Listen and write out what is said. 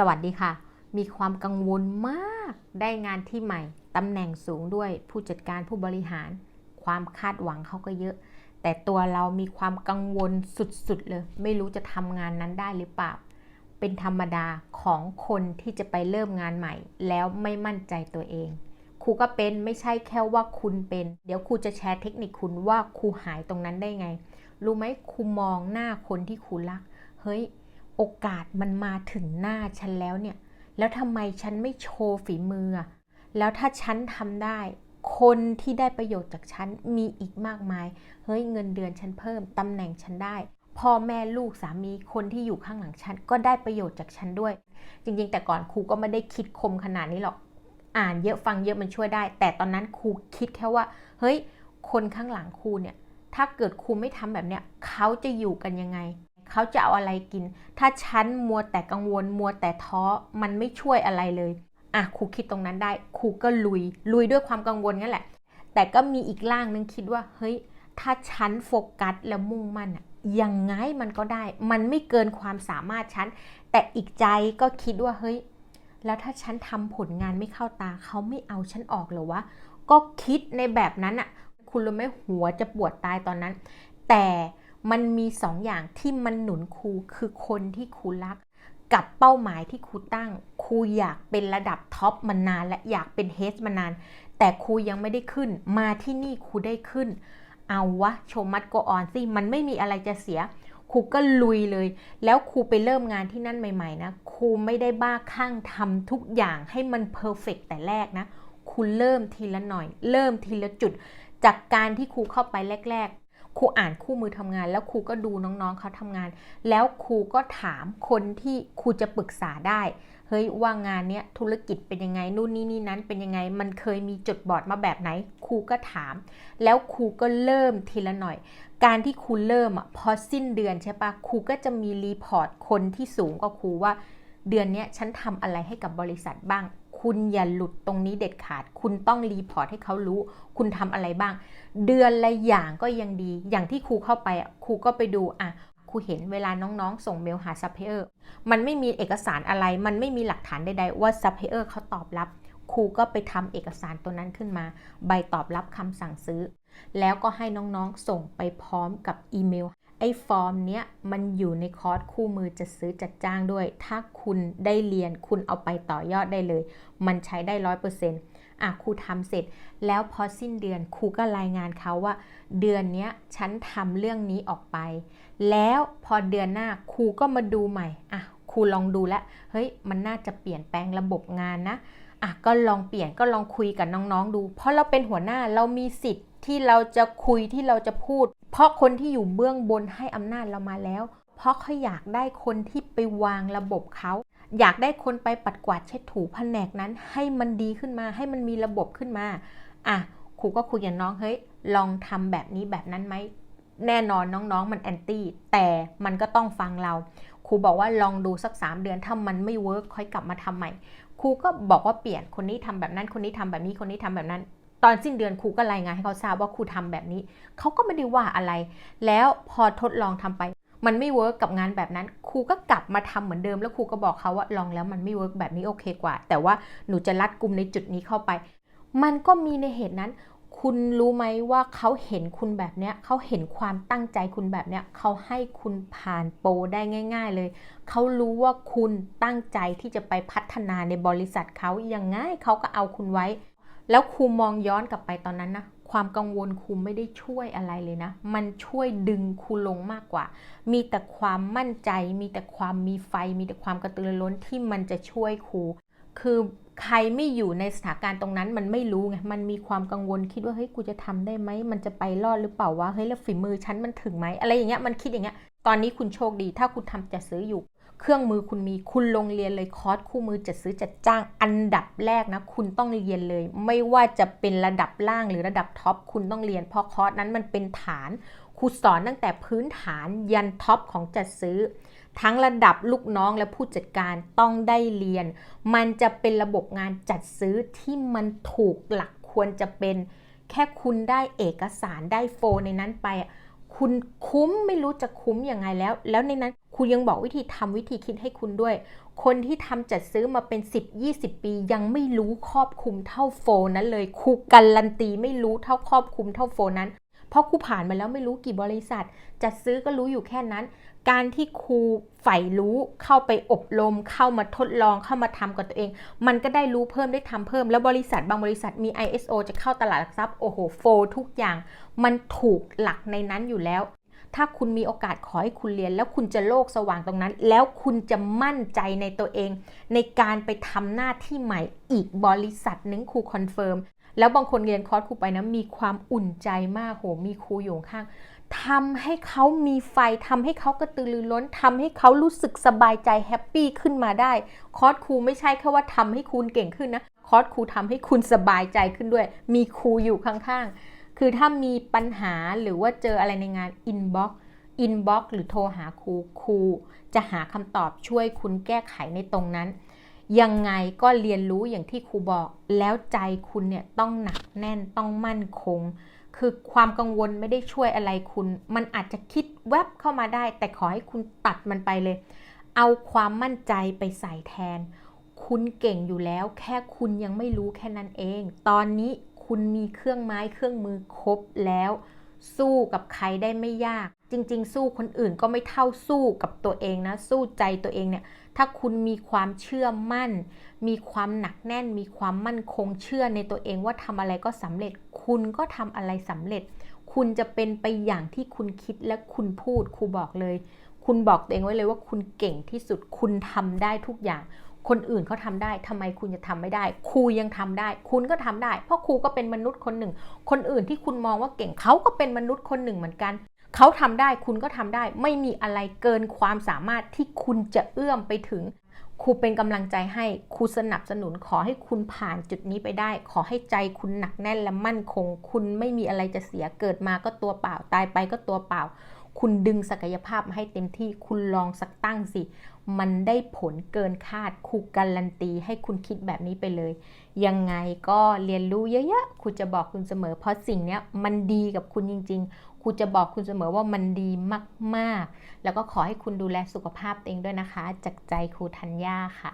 สวัสดีค่ะ มีความกังวลมากได้งานที่ใหม่ตำแหน่งสูงด้วยผู้จัดการผู้บริหาร ความคาดหวังเขาก็เยอะ แต่ตัวเรามีความกังวลสุดๆเลย ไม่รู้จะทำงานนั้นได้หรือเปล่า เป็นธรรมดาของคนที่จะไปเริ่มงานใหม่ แล้วไม่มั่นใจตัวเองครูก็เป็นไม่ใช่แค่ว่าคุณเป็น เดี๋ยวครูจะแชร์เทคนิคคุณว่าครูหายตรงนั้นได้ไง รู้ไหมครูมองหน้าคนที่ครูรัก เฮ้ย โอกาสมันมาถึงหน้าฉันแล้วเนี่ย แล้วทำไมฉันไม่โชว์ฝีมือ แล้วถ้าฉันทำได้ คนที่ได้ประโยชน์จากฉันมีอีกมากมาย เฮ้ยเงินเดือนฉันเพิ่มตำแหน่งฉันได้พ่อแม่ลูกสามีคนที่อยู่ข้างหลังฉันก็ได้ประโยชน์จากฉันด้วย จริงๆ แต่ก่อนครูก็ไม่ได้คิดคมขนาดนี้หรอก อ่านเยอะฟังเยอะมันช่วยได้ แต่ตอนนั้นครูคิดแค่ว่า เฮ้ย คนข้างหลังครูเนี่ย ถ้าเกิดครูไม่ทำแบบเนี้ยเขาจะอยู่กันยังไง เขาจะเอาอะไรกิน ถ้าฉันมัวแต่กังวลมัวแต่ท้อมันไม่ช่วยอะไรเลยอะครูคิดตรงนั้นได้ครูก็ลุย ลุยด้วยความกังวลนั่นแหละ แต่ก็มีอีกล่างนึงคิดว่าเฮ้ยถ้าฉันโฟกัสแล้วมุ่งมั่นอะยังไงมันก็ได้ มันไม่เกินความสามารถฉัน แต่อีกใจก็คิดว่าเฮ้ย แล้วถ้าฉันทำผลงานไม่เข้าตา เขาไม่เอาฉันออกหรอวะ ก็คิดในแบบนั้นอะคุณรู้ไหมหัวจะปวดตายตอนนั้น แต่ มันมีสองอย่างที่มันหนุนครูคือคนที่ครูรัก กับเป้าหมายที่ครูตั้งครูอยากเป็นระดับท็อปมานานและอยากเป็นเฮดมานาน แต่ครูยังไม่ได้ขึ้น มาที่นี่ครูได้ขึ้น เอาวะโชมัดโกออนสิมันไม่มีอะไรจะเสียครูก็ลุยเลย แล้วครูไปเริ่มงานที่นั่นใหม่ๆนะครูไม่ได้บ้าคลั่งทำทุกอย่างให้มันเพอร์เฟกแต่แรกนะครูเริ่มทีละหน่อย เริ่มทีละจุด จากการที่ครูเข้าไปแรก ครูอ่านคู่มือทำงาน แล้วครูก็ดูน้องๆเขาทำงาน แล้วครูก็ถามคนที่ครูจะปรึกษาได้ เฮ้ยว่างานเนี้ยธุรกิจเป็นยังไงนู่นนี่นี่นั้นเป็นยังไงมันเคยมีจดบอร์ดมาแบบไหนครูก็ถาม แล้วครูก็เริ่มทีละหน่อย การที่ครูเริ่มอะพอสิ้นเดือนใช่ปะครูก็จะมีรีพอร์ตคนที่สูงกว่าครูว่า เดือนเนี้ยฉันทำอะไรให้กับบริษัทบ้าง คุณอย่าหลุดตรงนี้เด็ดขาด คุณต้องรีพอร์ตให้เขารู้ คุณทำอะไรบ้าง เดือนละอย่างก็ยังดี อย่างที่ครูเข้าไปอะครูก็ไปดูอะครูเห็นเวลาน้องๆ ส่งเมลหาซัพพลายเออร์มันไม่มีเอกสารอะไร มันไม่มีหลักฐานใดๆว่าซัพพลายเออร์เขาตอบรับครูก็ไปทำเอกสารตัวนั้นขึ้นมา ใบตอบรับคำสั่งซื้อ แล้วก็ให้น้องๆส่งไปพร้อมกับอีเมล ไอ้ฟอร์มเนี้ยมันอยู่ในคอร์สคู่มือจะซื้อจัดจ้างด้วย ถ้าคุณได้เรียนคุณเอาไปต่อยอดได้เลย มันใช้ได้ร้อยเปอร์เซ็นต์อะครูทำเสร็จ แล้วพอสิ้นเดือนครูก็รายงานเขาว่า เดือนเนี้ยฉันทำเรื่องนี้ออกไป แล้วพอเดือนหน้าครูก็มาดูใหม่อะครูลองดูแล้วเฮ้ยมันน่าจะเปลี่ยนแปลงระบบงานนะอะก็ลองเปลี่ยนก็ลองคุยกับน้องๆดู เพราะเราเป็นหัวหน้าเรามีสิทธิ์ที่เราจะคุยที่เราจะพูด เพราะคนที่อยู่เบื้องบนให้อำนาจเรามาแล้ว เพราะเขาอยากได้คนที่ไปวางระบบเขาอยากได้คนไปปัดกวาดเช็ดถูแผนกนั้น ให้มันดีขึ้นมา ให้มันมีระบบขึ้นมาอะครูก็คุยกับน้องเฮ้ยลองทำแบบนี้แบบนั้นไหมแน่นอนน้องๆ มันแอนตี้แต่มันก็ต้องฟังเราครูบอกว่าลองดูสัก 3 เดือนถ้ามันไม่เวิร์กค่อยกลับมาทำใหม่ครูก็บอกว่าเปลี่ยนคนนี้ทำแบบนั้นคนนี้ทำแบบนี้คนนี้ทำแบบนั้น ตอนสิ้นเดือนครูก็รายงานให้เขาทราบว่าครูทำแบบนี้ เขาก็ไม่ได้ว่าอะไร แล้วพอทดลองทำไป มันไม่เวิร์กกับงานแบบนั้น ครูก็กลับมาทำเหมือนเดิม แล้วครูก็บอกเขาว่าลองแล้วมันไม่เวิร์กแบบนี้โอเคกว่า แต่ว่าหนูจะรัดกลุ่มในจุดนี้เข้าไป มันก็มีในเหตุนั้น คุณรู้ไหมว่าเขาเห็นคุณแบบเนี้ยเขาเห็นความตั้งใจคุณแบบเนี้ยเขาให้คุณผ่านโปรได้ง่าย ๆ เลย เขารู้ว่าคุณตั้งใจที่จะไปพัฒนาในบริษัทเขาอย่างง่ายเขาก็เอาคุณไว้ แล้วครูมองย้อนกลับไปตอนนั้นนะความกังวลครูไม่ได้ช่วยอะไรเลยนะ มันช่วยดึงครูลงมากกว่า มีแต่ความมั่นใจ มีแต่ความมีไฟ มีแต่ความกระตือรือร้นที่มันจะช่วยครู คือใครไม่อยู่ในสถานการณ์ตรงนั้นมันไม่รู้ไง มันมีความกังวลคิดว่าเฮ้ยกูจะทำได้ไหม มันจะไปรอดหรือเปล่าวะเฮ้ยแล้วฝีมือฉันมันถึงไหมอะไรอย่างเงี้ย มันคิดอย่างเงี้ย ตอนนี้คุณโชคดี ถ้าคุณทำจะซื้ออยู่ เครื่องมือคุณมีคุณลงเรียนเลยคอร์สคู่มือจัดซื้อจัดจ้างอันดับแรกนะคุณต้องเรียนเลย ไม่ว่าจะเป็นระดับล่างหรือระดับท็อปคุณต้องเรียนเพราะคอร์สนั้นมันเป็นฐานครูสอนตั้งแต่พื้นฐานยันท็อปของจัดซื้อ ทั้งระดับลูกน้องและผู้จัดการต้องได้เรียน มันจะเป็นระบบงานจัดซื้อที่มันถูกหลักควรจะเป็น แค่คุณได้เอกสารได้โฟลในนั้นไปอะ คุณคุ้มไม่รู้จะคุ้มยังไงแล้ว แล้วในนั้นคุณยังบอกวิธีทำวิธีคิดให้คุณด้วย คนที่ทำจัดซื้อมาเป็น 10-20 ปี ยังไม่รู้ครอบคลุมเท่าโฟนั้นเลยคุกการันตีไม่รู้เท่าครอบคลุมเท่าโฟนั้น เพราะครูผ่านมาแล้วไม่รู้กี่บริษัท จัดซื้อก็รู้อยู่แค่นั้น การที่ครูใฝ่รู้เข้าไปอบรม เข้ามาทดลองเข้ามาทำกับตัวเอง มันก็ได้รู้เพิ่มได้ทำเพิ่ม แล้วบริษัทบางบริษัทมี ISO จะเข้าตลาดหลักทรัพย์โอ้โหโฟทุกอย่าง มันถูกหลักในนั้นอยู่แล้วถ้าคุณมีโอกาสขอให้คุณเรียน แล้วคุณจะโลกสว่างตรงนั้น แล้วคุณจะมั่นใจในตัวเอง ในการไปทำหน้าที่ใหม่อีกบริษัทหนึ่งครูคอนเฟิร์ม แล้วบางคนเรียนคอร์สครูไปนะมีความอุ่นใจมากโหมีครูอยู่ข้างทำให้เขามีไฟทำให้เขากระตือรือร้นทำให้เขารู้สึกสบายใจแฮปปี้ขึ้นมาได้ คอร์สครูไม่ใช่แค่ว่าทำให้คุณเก่งขึ้นนะ คอร์สครูทำให้คุณสบายใจขึ้นด้วย มีครูอยู่ข้างๆ คือถ้ามีปัญหาหรือว่าเจออะไรในงานอินบ็อกอินบ็อกหรือโทรหาครูครูจะหาคำตอบช่วยคุณแก้ไขในตรงนั้น ยังไงก็เรียนรู้อย่างที่ครูบอก แล้วใจคุณเนี่ยต้องหนักแน่นต้องมั่นคง คือความกังวลไม่ได้ช่วยอะไรคุณ มันอาจจะคิดแวบเข้ามาได้ แต่ขอให้คุณตัดมันไปเลย เอาความมั่นใจไปใส่แทน คุณเก่งอยู่แล้ว แค่คุณยังไม่รู้แค่นั้นเอง ตอนนี้คุณมีเครื่องไม้เครื่องมือครบแล้ว สู้กับใครได้ไม่ยาก จริง ๆ สู้คนอื่นก็ไม่เท่าสู้กับตัวเองนะ สู้ใจตัวเองเนี่ย ถ้าคุณมีความเชื่อมั่น มีความหนักแน่น มีความมั่นคงเชื่อในตัวเองว่าทำอะไรก็สำเร็จ คุณก็ทำอะไรสำเร็จ คุณจะเป็นไปอย่างที่คุณคิดและคุณพูดครูบอกเลย คุณบอกตัวเองไว้เลยว่าคุณเก่งที่สุด คุณทำได้ทุกอย่าง คนอื่นเขาทำได้ทำไมคุณจะทำไม่ได้ ครูยังทำได้ คุณก็ทำได้ เพราะครูก็เป็นมนุษย์คนหนึ่ง คนอื่นที่คุณมองว่าเก่งเขาก็เป็นมนุษย์คนหนึ่งเหมือนกัน เขาทำได้คุณก็ทำได้ ไม่มีอะไรเกินความสามารถที่คุณจะเอื้อมไปถึงครูเป็นกำลังใจให้ครูสนับสนุนขอให้คุณผ่านจุดนี้ไปได้ ขอให้ใจคุณหนักแน่นและมั่นคง คุณไม่มีอะไรจะเสียเกิดมาก็ตัวเปล่า ตายไปก็ตัวเปล่า คุณดึงศักยภาพมาให้เต็มที่คุณลองสักตั้งสิ มันได้ผลเกินคาดครูการันตี ให้คุณคิดแบบนี้ไปเลย ยังไงก็เรียนรู้เยอะๆครูจะบอกคุณเสมอ เพราะสิ่งนี้มันดีกับคุณจริง ๆ ครูจะบอกคุณเสมอว่ามันดีมาก ๆ แล้วก็ขอให้คุณดูแลสุขภาพตัวเองด้วยนะคะ จากใจครูธัญญาค่ะ